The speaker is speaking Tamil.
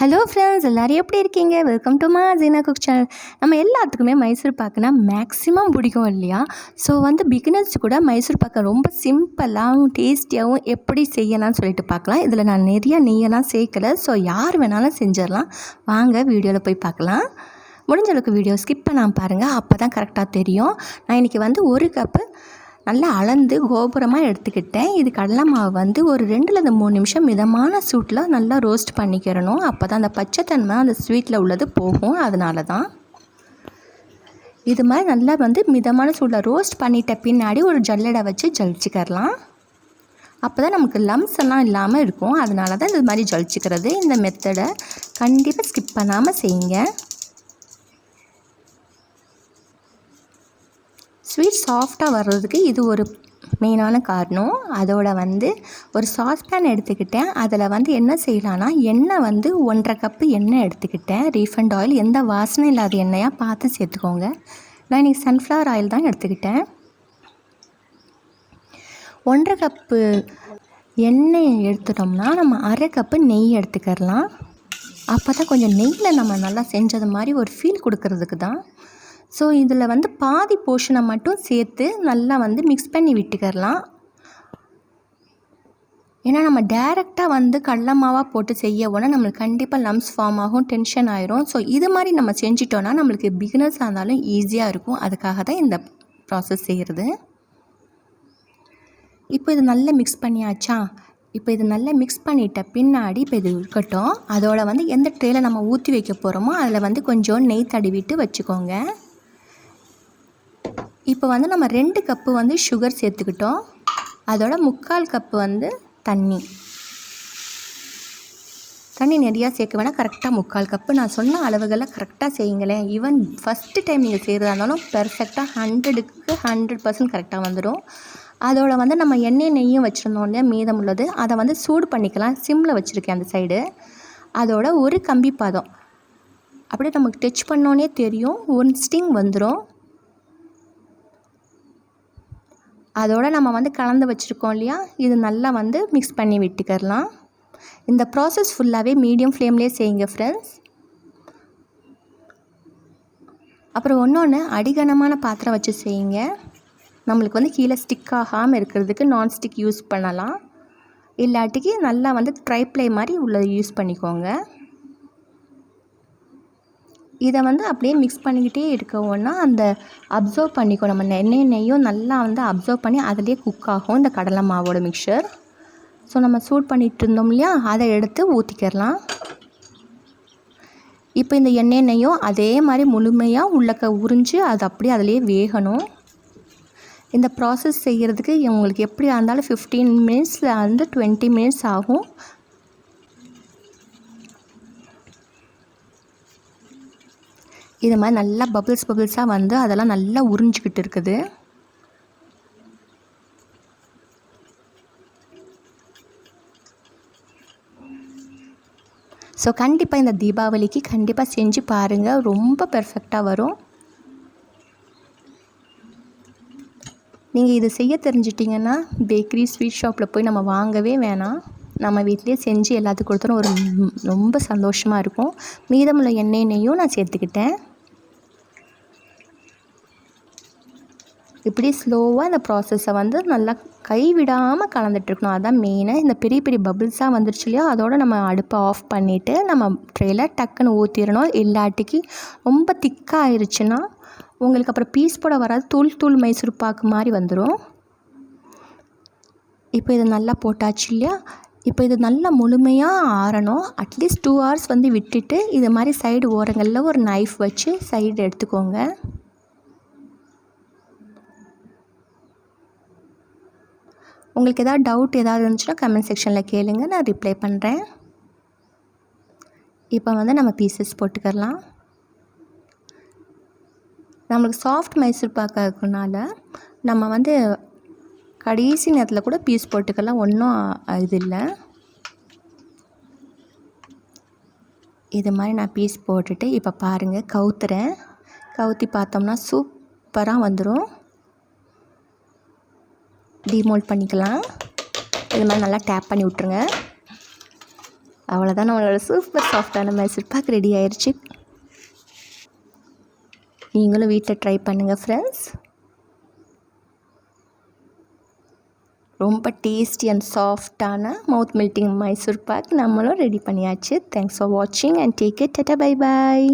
ஹலோ ஃப்ரெண்ட்ஸ் எல்லோரும் எப்படி இருக்கீங்க? வெல்கம் டு மா ஜீனா குக் சேனல் நம்ம எல்லாத்துக்குமே மைசூர் பாக்குனா மேக்ஸிமம் பிடிக்கும் இல்லையா? ஸோ வந்து பிகினர்ஸ் கூட மைசூர் பாக்கை ரொம்ப சிம்பிளாகவும் டேஸ்டியாகவும் எப்படி செய்யலாம்னு சொல்லிட்டு பார்க்கலாம். இதில் நான் நிறையா நெய்யெல்லாம் சேர்க்கலை. ஸோ யார் வேணாலும் செஞ்சிடலாம். வாங்க வீடியோவில் போய் பார்க்கலாம். முடிஞ்ச அளவுக்கு வீடியோ ஸ்கிப் பண்ணாமல் பாருங்கள் அப்போ தான் கரெக்டாக தெரியும். நான் இன்றைக்கி வந்து ஒரு கப்பு நல்லா அளந்து கோபுரமாக எடுத்துக்கிட்டேன். இது கடலை மாவு வந்து ஒரு ரெண்டுலேருந்து மூணு நிமிஷம் மிதமான சூட்டில் நல்லா ரோஸ்ட் பண்ணிக்கிறணும். அப்போ தான் அந்த பச்சைத்தன்மை அந்த ஸ்வீட்டில் உள்ளது போகும். அதனால தான் இது மாதிரி நல்லா வந்து மிதமான சூட்டில் ரோஸ்ட் பண்ணிட்ட பின்னாடி ஒரு ஜல்லடை வச்சு ஜலிச்சிக்கிறலாம் அப்போ தான் நமக்கு லம்ஸ் எல்லாம் இல்லாமல் இருக்கும். அதனால தான் இது மாதிரி ஜலிச்சிக்கிறது. இந்த மெத்தடை கண்டிப்பாக ஸ்கிப் பண்ணாமல் செய்யுங்க. ஸ்வீட் சாஃப்டாக வர்றதுக்கு இது ஒரு மெயினான காரணம். அதோட வந்து ஒரு சாஸ்பேன் எடுத்துக்கிட்டேன். அதில் வந்து என்ன செய்யலான்னா எண்ணெய் வந்து ஒன்றரை கப்பு எண்ணெய் எடுத்துக்கிட்டேன். ரீஃபண்ட் ஆயில் எந்த வாசனை இல்லாத எண்ணெயாக பார்த்து சேர்த்துக்கோங்க. நான் இன்றைக்கி சன்ஃப்ளவர் ஆயில் தான் எடுத்துக்கிட்டேன். ஒன்றரை கப்பு எண்ணெய் எடுத்துட்டோம்னா நம்ம அரை கப்பு நெய் எடுத்துக்கிறலாம் அப்போ தான் கொஞ்சம் நெய்யில் நம்ம நல்லா செஞ்சது மாதிரி ஒரு ஃபீல் கொடுக்கறதுக்கு தான். ஸோ இதில் வந்து பாதி போர்ஷனை மட்டும் சேர்த்து நல்லா வந்து மிக்ஸ் பண்ணி விட்டுக்கிறலாம். ஏன்னா நம்ம டேரெக்டாக வந்து கடல மாவாக போட்டு செய்ய உடனே நம்மளுக்கு கண்டிப்பாக லம்ஸ் ஃபார்ம் ஆகும் டென்ஷன் ஆயிரும். ஸோ இது மாதிரி நம்ம செஞ்சிட்டோன்னா நம்மளுக்கு பிகினர்ஸாக இருந்தாலும் ஈஸியாக இருக்கும். அதுக்காக தான் இந்த ப்ராசஸ் செய்கிறது இப்போ இது நல்லா மிக்ஸ் பண்ணியாச்சா? இப்போ இது நல்லா மிக்ஸ் பண்ணிட்ட பின்னாடி இப்போ இது இருக்கட்டும். அதோட வந்து எந்த ட்ரேயில் நம்ம ஊற்றி வைக்க போகிறோமோ அதில் வந்து கொஞ்சம் நெய் தடவிட்டு வச்சுக்கோங்க. இப்போ வந்து நம்ம ரெண்டு கப்பு வந்து சுகர் சேர்த்துக்கிட்டோம். அதோட முக்கால் கப்பு வந்து தண்ணி. தண்ணி நிறையா சேர்க்க வேணால் கரெக்டாக முக்கால் கப்பு. நான் சொன்ன அளவுகளில் கரெக்டாக செய்யுங்களேன். ஈவன் ஃபஸ்ட்டு டைம் நீங்கள் செய்கிறதா இருந்தாலும் பெர்ஃபெக்டாக ஹண்ட்ரடுக்கு ஹண்ட்ரட் பர்சன்ட் கரெக்டாக வந்துடும் அதோட வந்து நம்ம எண்ணெய் நெய்யும் வச்சுருந்தோம் இல்லையா? மீதம் உள்ளது. அதை வந்து சூடு பண்ணிக்கலாம். சிம்மில் வச்சுருக்கேன் அந்த சைடு அதோட ஒரு கம்பி பாதம். அப்படியே நமக்கு டச் பண்ணோன்னே தெரியும். ஒன் ஸ்டிங் வந்துடும் அதோடு நம்ம வந்து கலந்து வச்சுருக்கோம் இல்லையா? இது நல்லா வந்து மிக்ஸ் பண்ணி விட்டுக்கிறலாம். இந்த ப்ராசஸ் ஃபுல்லாகவே மீடியம் ஃப்ளேம்லேயே செய்யுங்க ஃப்ரெண்ட்ஸ் அப்புறம் ஒன்று ஒன்று அடிகனமான பாத்திரம் வச்சு செய்யுங்க. நம்மளுக்கு வந்து கீழே ஸ்டிக் ஆகாமல் இருக்கிறதுக்கு நான்ஸ்டிக் யூஸ் பண்ணலாம். இல்லாட்டிக்கு நல்லா வந்து ட்ரைப்ளை மாதிரி உள்ளதை யூஸ் பண்ணிக்கோங்க. இதை வந்து அப்படியே மிக்ஸ் பண்ணிக்கிட்டே இருக்கோன்னா அந்த அப்சர்வ் பண்ணிக்கோ நம்ம எண்ணெய் நெய்யும் நல்லா வந்து அப்சர்வ் பண்ணி அதிலே குக் ஆகும் இந்த கடலை மாவோட மிக்சர் ஸோ நம்ம சூட் பண்ணிகிட்டு இருந்தோம் இல்லையா? அதை எடுத்து ஊற்றிக்கிறலாம் இப்போ இந்த எண்ணெய் நெய்யும் அதே மாதிரி முழுமையாக உள்ளக்க உறிஞ்சு அது அப்படியே அதிலே வேகணும். இந்த ப்ராசஸ் செய்கிறதுக்கு உங்களுக்கு எப்படியா இருந்தாலும் ஃபிஃப்டீன் மினிட்ஸில் வந்து டுவெண்ட்டி மினிட்ஸ் ஆகும். இது மாதிரி நல்லா பபிள்ஸ் பபிள்ஸாக வந்து அதெல்லாம் நல்லா உறிஞ்சிக்கிட்டு இருக்குது. ஸோ கண்டிப்பாக இந்த தீபாவளிக்கு கண்டிப்பாக செஞ்சு பாருங்கள் ரொம்ப பெர்ஃபெக்டாக வரும். நீங்கள் இது செய்ய தெரிஞ்சிட்டிங்கன்னா பேக்கரி ஸ்வீட் ஷாப்பில் போய் நம்ம வாங்கவே வேணாம். நம்ம வீட்லேயே செஞ்சு எல்லாத்துக்கும் கொடுத்தோம் ஒரு ரொம்ப சந்தோஷமாக இருக்கும். மீதமுள்ள எண்ணெய் நான் சேர்த்துக்கிட்டேன். இப்படி ஸ்லோவாக இந்த ப்ராசஸை வந்து நல்லா கைவிடாமல் கலந்துட்டுருக்கணும் அதுதான் மெயினாக இந்த பெரிய பெரிய பபிள்ஸாக வந்துருச்சு இல்லையா? அதோடு நம்ம அடுப்பை ஆஃப் பண்ணிவிட்டு நம்ம ட்ரெயில டக்குன்னு ஊற்றிடணும் இல்லாட்டிக்கு ரொம்ப திக்காக ஆயிடுச்சுன்னா உங்களுக்கு அப்புறம் பீஸ் போட வராது. தூள் தூள் மைசூர் பாக்கு மாதிரி வந்துடும் இப்போ இதை நல்லா போட்டாச்சு இல்லையா? இப்போ இது நல்லா முழுமையாக ஆறணும். அட்லீஸ்ட் டூ ஹவர்ஸ் வந்து விட்டுட்டு இது மாதிரி சைடு ஓரங்களில் ஒரு நைஃப் வச்சு சைடு எடுத்துக்கோங்க. உங்களுக்கு எதாவது டவுட் எதாவது இருந்துச்சுன்னா கமெண்ட் செக்ஷனில் கேளுங்க. நான் ரிப்ளை பண்ணுறேன் இப்போ வந்து நம்ம பீசஸ் போட்டுக்கலாம். நம்மளுக்கு சாஃப்ட் மைசூர் பாக்காக நம்ம வந்து கடைசி நேரத்தில் கூட பீஸ் போட்டுக்கலாம். ஒன்றும் இது இல்லை. இது மாதிரி நான் பீஸ் போட்டுட்டு இப்போ பாருங்கள் கவுத்துறேன். கவுத்தி பார்த்தோம்னா சூப்பராக வந்துடும் டிமோல்ட் பண்ணிக்கலாம். இது மாதிரி நல்லா டேப் பண்ணி விட்ருங்க அவ்வளோதான் நம்மளோட சூப்பர் சாஃப்டான மைசூர் பாக் ரெடி ஆயிடுச்சு நீங்களும் வீட்டில் ட்ரை பண்ணுங்கள் ஃப்ரெண்ட்ஸ் ரொம்ப டேஸ்டி அண்ட் சாஃப்டான மவுத் மெல்ட்டிங் மைசூர் பாக் நம்மளும் ரெடி பண்ணியாச்சு. தேங்க்ஸ் ஃபார் வாட்சிங் and take it tata bye bye